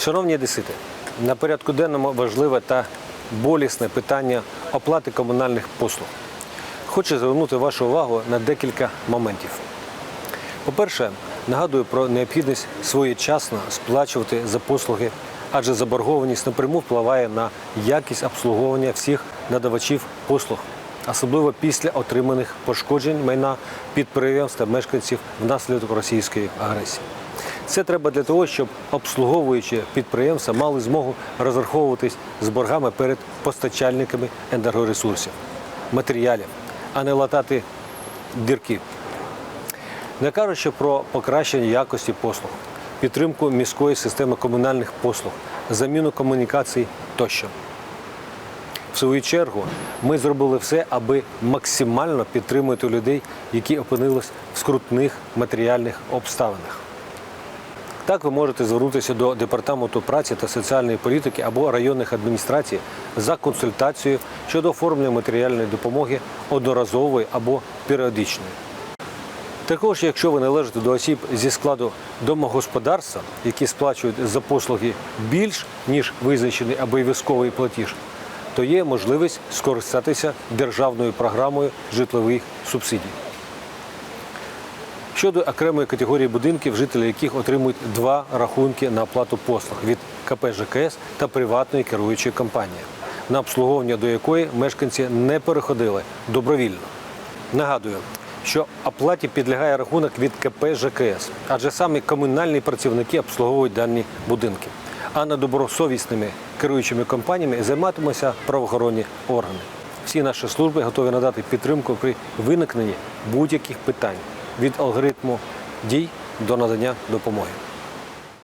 Шановні одесити, на порядку денному важливе та болісне питання оплати комунальних послуг. Хочу звернути вашу увагу на декілька моментів. По-перше, нагадую про необхідність своєчасно сплачувати за послуги, адже заборгованість напряму впливає на якість обслуговування всіх надавачів послуг, особливо після отриманих пошкоджень майна підприємств та мешканців внаслідок російської агресії. Це треба для того, щоб обслуговуючі підприємства мали змогу розраховуватись з боргами перед постачальниками енергоресурсів, матеріалів, а не латати дірки. Не кажучи про покращення якості послуг, підтримку міської системи комунальних послуг, заміну комунікацій тощо. В свою чергу ми зробили все, аби максимально підтримувати людей, які опинились в скрутних матеріальних обставинах. Так ви можете звернутися до департаменту праці та соціальної політики або районних адміністрацій за консультацією щодо оформлення матеріальної допомоги одноразової або періодичної. Також, якщо ви належите до осіб зі складу домогосподарства, які сплачують за послуги більш ніж визначений обов'язковий платіж, то є можливість скористатися державною програмою житлових субсидій. Щодо окремої категорії будинків, жителі яких отримують два рахунки на оплату послуг від КП ЖКС та приватної керуючої компанії, на обслуговування до якої мешканці не переходили добровільно. Нагадую, що оплаті підлягає рахунок від КП ЖКС, адже саме комунальні працівники обслуговують дані будинки. А недобросовісними керуючими компаніями займатимуться правоохоронні органи. Всі наші служби готові надати підтримку при виникненні будь-яких питань від алгоритму дій до надання допомоги.